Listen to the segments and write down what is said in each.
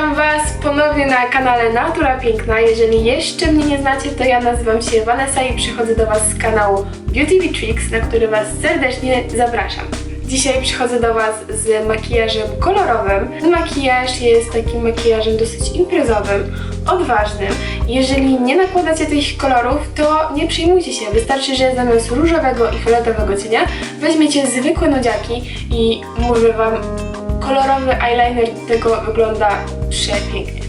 Witam Was ponownie na kanale Natura Piękna. Jeżeli jeszcze mnie nie znacie, to ja nazywam się Vanessa i przychodzę do Was z kanału Beauty with Tricks, na który Was serdecznie zapraszam. Dzisiaj przychodzę do Was z makijażem kolorowym. Makijaż jest takim makijażem dosyć imprezowym, odważnym. Jeżeli nie nakładacie tych kolorów, to nie przejmujcie się. Wystarczy, że zamiast różowego i fioletowego cienia weźmiecie zwykłe nudziaki i mówię Wam, kolorowy eyeliner do tego wygląda przepięknie.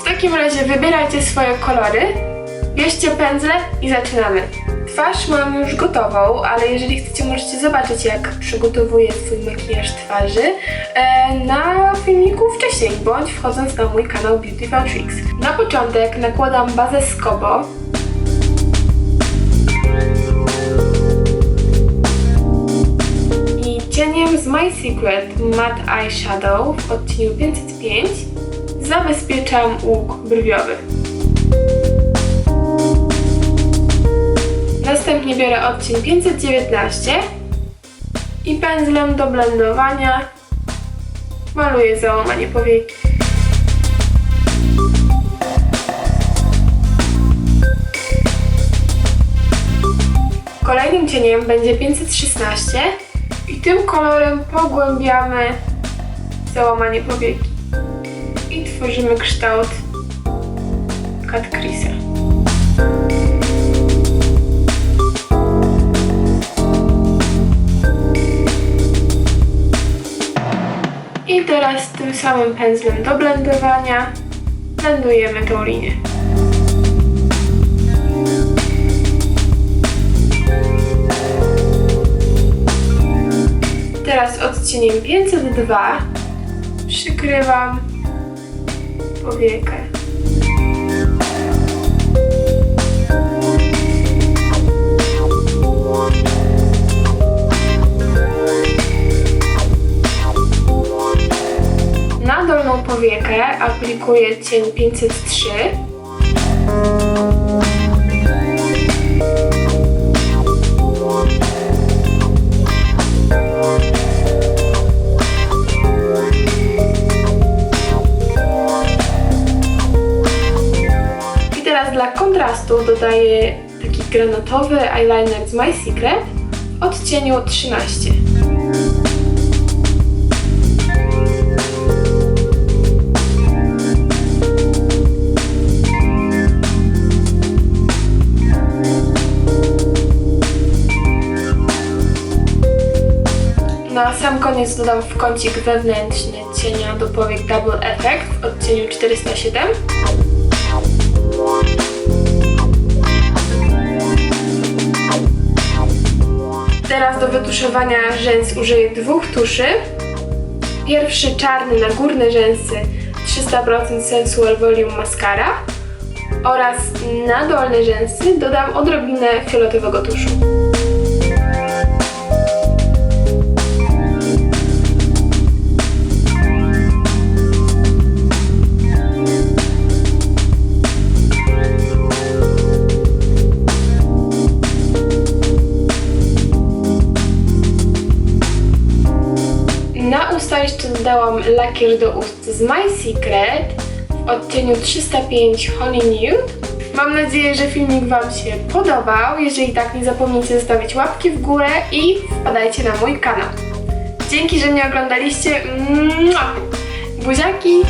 W takim razie wybierajcie swoje kolory, bierzcie pędzle i zaczynamy. Twarz mam już gotową, ale jeżeli chcecie możecie zobaczyć jak przygotowuję swój makijaż twarzy e, na filmiku wcześniej, bądź wchodząc na mój kanał Beauty Tricks. Na początek nakładam bazę Skobo, i cieniem z My Secret Matte Eyeshadow w odcieniu 505 zabezpieczam łuk brwiowy. Następnie biorę odcień 519 i pędzlem do blendowania maluję załamanie powieki. Kolejnym cieniem będzie 516 i tym kolorem pogłębiamy załamanie powieki i tworzymy kształt crease'a. I teraz tym samym pędzlem do blendowania blendujemy tą linię. Teraz odcieniem 502 przykrywam powiekę. Na dolną powiekę aplikuję cień 503 dla kontrastu dodaję taki granatowy eyeliner z My Secret w odcieniu 13. Na sam koniec dodam w kącik wewnętrzny cienia do powiek Double Effect w odcieniu 407. Do wytuszowania rzęs użyję dwóch tuszy. Pierwszy czarny na górne rzęsy 300% Sensual Volume Mascara oraz na dolne rzęsy dodam odrobinę fioletowego tuszu. Dodałam lakier do ust z My Secret w odcieniu 305 Honey Nude. Mam nadzieję, że filmik Wam się podobał. Jeżeli tak, nie zapomnijcie zostawić łapki w górę i wpadajcie na mój kanał. Dzięki, że mnie oglądaliście. Mua! Buziaki!